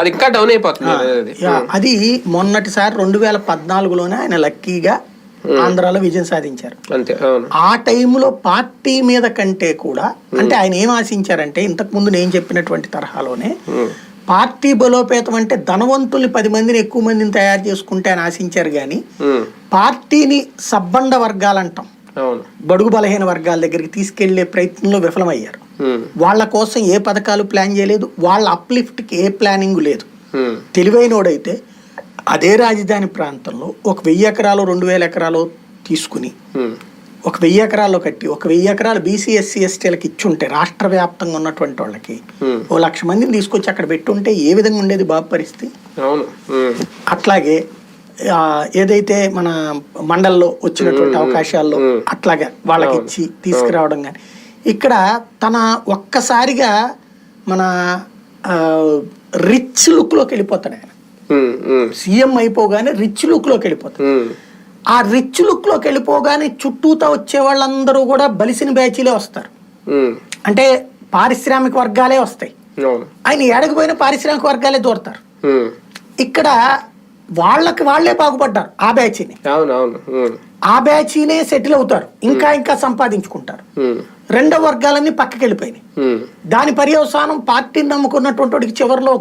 అది ఇంకా డౌన్ అయిపోతుంది అది. మొన్నటిసారి రెండు వేల పద్నాలుగులోనే ఆయన లక్కీగా ఆంధ్రాలో విజయం సాధించారు ఆ టైంలో పార్టీ మీద కంటే కూడా అంటే ఆయన ఏం ఆశించారంటే ఇంతకు ముందు నేను చెప్పినటువంటి తరహాలోనే. పార్టీ బలోపేతం అంటే ధనవంతుల్ని పది మందిని ఎక్కువ మందిని తయారు చేసుకుంటే అని ఆశించారు కానీ. పార్టీని సబ్బండ వర్గాలంటాం బడుగు బలహీన వర్గాల దగ్గరికి తీసుకెళ్ళే ప్రయత్నంలో విఫలమయ్యారు. వాళ్ళ కోసం ఏ పథకాలు ప్లాన్ చేయలేదు వాళ్ళ అప్లిఫ్ట్కి ఏ ప్లానింగ్ లేదు ఉమ్. తెలివైనోడైతే అదే రాజధాని ప్రాంతంలో ఒక వెయ్యి ఎకరాలు రెండు వేల ఎకరాలు తీసుకుని ఉమ్. ఒక వెయ్యి ఎకరాల్లో కట్టి ఒక వెయ్యి ఎకరాలు బీసీ ఎస్సీ ఎస్టీలకు ఇచ్చుంటే రాష్ట్ర వ్యాప్తంగా ఉన్నటువంటి వాళ్ళకి. ఓ లక్ష మందిని తీసుకొచ్చి అక్కడ పెట్టుంటే ఏ విధంగా ఉండేది బాబు పరిస్థితి అవును. అట్లాగే ఏదైతే మన మండల్లో వచ్చినటువంటి అవకాశాల్లో. అట్లాగా వాళ్ళకి ఇచ్చి తీసుకురావడం కానీ ఇక్కడ తన ఒక్కసారిగా మన రిచ్ లుక్లోకి వెళ్ళిపోతాడు ఆయన. సీఎం అయిపోగానే రిచ్ లుక్లోకి వెళ్ళిపోతాడు. ఆ రిచ్ లుక్లోకి వెళ్ళిపోగానే చుట్టూతా వచ్చే వాళ్ళందరూ కూడా బలిసిన బ్యాచీలే వస్తారు. అంటే పారిశ్రామిక వర్గాలే వస్తాయి ఆయన ఏడకపోయినా పారిశ్రామిక వర్గాలే దూరతారు. ఇక్కడ వాళ్ళకి వాళ్ళే బాగుపడ్డారు ఆ బ్యాచీని. ఆ బ్యాచీనే సెటిల్ అవుతారు ఇంకా ఇంకా సంపాదించుకుంటారు. రెండో వర్గాలన్నీ పక్కకి వెళ్ళిపోయినాయి. దాని పర్యవసానం పార్టీని నమ్ముకున్నటువంటి చివరిలో